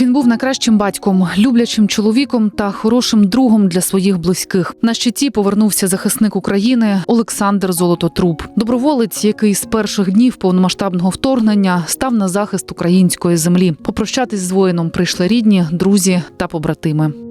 Він був найкращим батьком, люблячим чоловіком та хорошим другом для своїх близьких. На щиті повернувся захисник України Олександр Золототруб, доброволець, який з перших днів повномасштабного вторгнення став на захист української землі. Попрощатись з воїном прийшли рідні, друзі та побратими.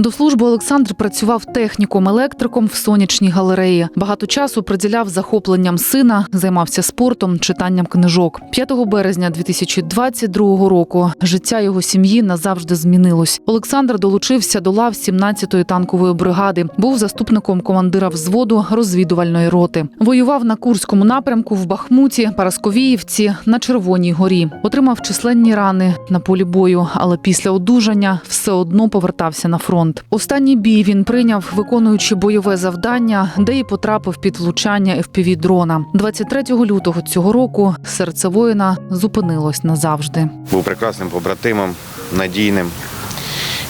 До служби Олександр працював техніком електриком в сонячній галереї. Багато часу приділяв захопленням сина, займався спортом, читанням книжок. 5 березня 2022 року життя його сім'ї назавжди змінилось. Олександр долучився до лав 17-ї танкової бригади. Був заступником командира взводу розвідувальної роти. Воював на Курському напрямку в Бахмуті, Парасковіївці, на Червоній горі. Отримав численні рани на полі бою, але після одужання все одно повертався на фронт. Останній бій він прийняв, виконуючи бойове завдання, де й потрапив під влучання fpv дрона. 23 лютого цього року серце воїна зупинилось назавжди. Був прекрасним побратимом, надійним.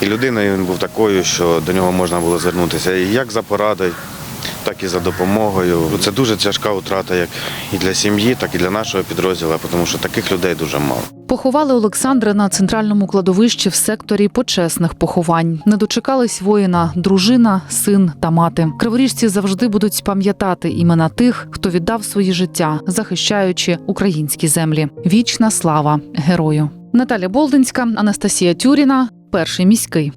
І людиною він був такою, що до нього можна було звернутися і як за порадою, так і за допомогою. Це дуже тяжка втрата як і для сім'ї, так і для нашого підрозділу, тому що таких людей дуже мало. Поховали Олександра на центральному кладовищі в секторі почесних поховань. Не дочекались воїна, дружина, син та мати. Криворіжці завжди будуть пам'ятати імена тих, хто віддав свої життя, захищаючи українські землі. Вічна слава герою. Наталя Болдинська, Анастасія Тюріна, перший міський.